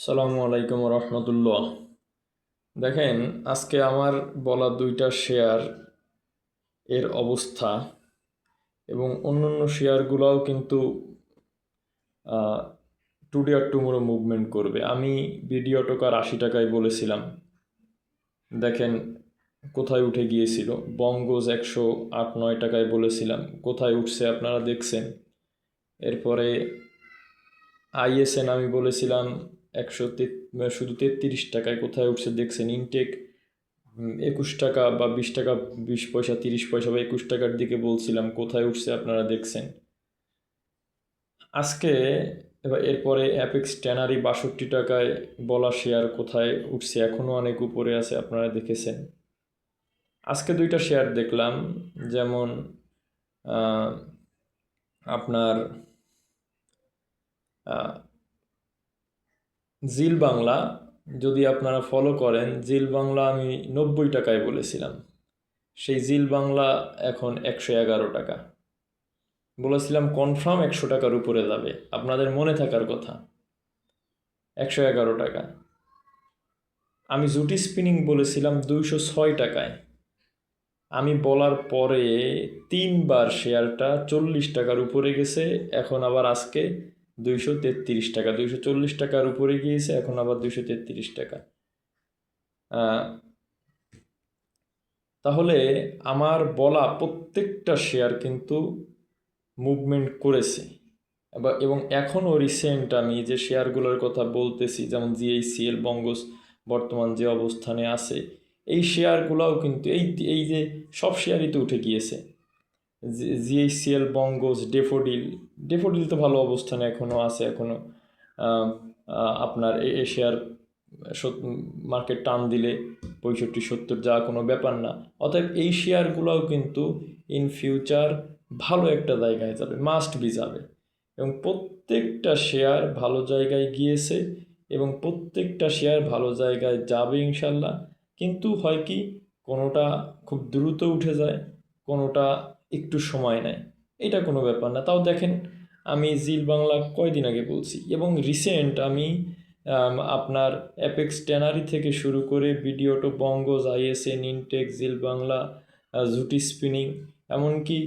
সালামু আলাইকুম রহমতুল্লাহ। দেখেন, আজকে আমার বলা দুইটা শেয়ার এর অবস্থা এবং অন্যান্য শেয়ারগুলোও কিন্তু টুডে আর টুমোরো মুভমেন্ট করবে। আমি ভিডিও টোকার আশি টাকায় বলেছিলাম। দেখেন, কোথায় উঠে গিয়েছিল? বঙ্গজ একশো আট নয় টাকায় বলেছিলাম। কোথায় উঠছে আপনারা দেখছেন? এরপরে আইএসএন আমি বলেছিলাম একশো শুধু তেত্রিশ টাকায় কোথায় উঠছে দেখছেন ইনটেক একুশ টাকা বা বিশ টাকা, বিশ পয়সা, তিরিশ পয়সা বা একুশ টাকার দিকে বলছিলাম, কোথায় উঠছে আপনারা দেখছেন? আজকে এবার এরপরে অ্যাপেক্স ট্যানারি বাষট্টি টাকায় বলা শেয়ার কোথায় উঠছে এখনও অনেক উপরে আছে, আপনারা দেখেছেন। আজকে দুইটা শেয়ার দেখলাম, যেমন আপনার জিল বাংলা যদি আপনারা ফলো করেন, জিল বাংলা আমি নব্বই টাকায় বলেছিলাম। সেই জিল বাংলা এখন একশো এগারো টাকা। বলেছিলাম কনফার্ম একশো টাকার উপরে যাবে। আপনাদের মনে থাকার কথা। একশো এগারো টাকা। আমি জুটি স্পিনিং বলেছিলাম দুইশো ছয় টাকায়। আমি বলার পরে তিনবার শেয়ারটা চল্লিশ টাকার উপরে গেছে। এখন আবার আজকে দুইশো তেত্রিশ টাকা, দুইশো চল্লিশ টাকার উপরে গিয়েছে, এখন আবার দুইশো তেত্রিশ টাকা। তাহলে আমার বলা প্রত্যেকটা শেয়ার কিন্তু মুভমেন্ট করেছে। এবং এখনও রিসেন্ট আমি যে শেয়ারগুলোর কথা বলতেছি, যেমন জিএইসিএল বঙ্গস বর্তমান যে অবস্থানে আছে, এই শেয়ারগুলোও কিন্তু এই এই যে সব শেয়ারই তো উঠে গিয়েছে। জিএইসিএল বঙ্গস, ডেফোডিল ডেফোডিল তো ভালো অবস্থানে এখনও আছে এখনও আপনার এ এ মার্কেট টান দিলে পঁয়ষট্টি, সত্তর যা কোনো ব্যাপার না। অতএব এই শেয়ারগুলোও কিন্তু ইন ফিউচার ভালো একটা জায়গায় যাবে মাস্ট বি যাবে। এবং প্রত্যেকটা শেয়ার ভালো জায়গায় গিয়েছে এবং প্রত্যেকটা শেয়ার ভালো জায়গায় যাবে ইনশাল্লাহ। কিন্তু হয় কি, কোনোটা খুব দ্রুত উঠে যায় কোনোটা একটু সময় নেয়। এটা কোনো ব্যাপার না। তাও দেখেন, আমি জিল বাংলা কয়দিন আগে বলছি এবং রিসেন্ট আমি আপনার অ্যাপেক্স ট্যানারি থেকে শুরু করে ভিডিওটো বঙ্গজ, আইএসএন, ইনটেক, জিল বাংলা জুটি স্পিনিং এমনকি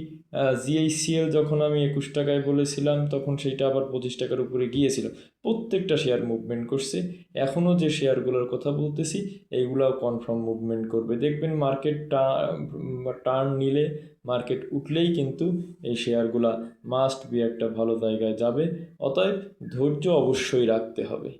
জিএইসিএল যখন আমি একুশ টাকায় বলেছিলাম, তখন সেইটা আবার পঁচিশ টাকার উপরে গিয়েছিল। প্রত্যেকটা শেয়ার মুভমেন্ট করছে। এখনও যে শেয়ারগুলোর কথা বলতেছি, এইগুলাও কনফার্ম মুভমেন্ট করবে। দেখবেন মার্কেট টার্ন নিলে মার্কেট উঠলেই কিন্তু এই শেয়ারগুলা মাস্ট বি একটা ভালো জায়গায় যাবে। অতএব ধৈর্য অবশ্যই রাখতে হবে।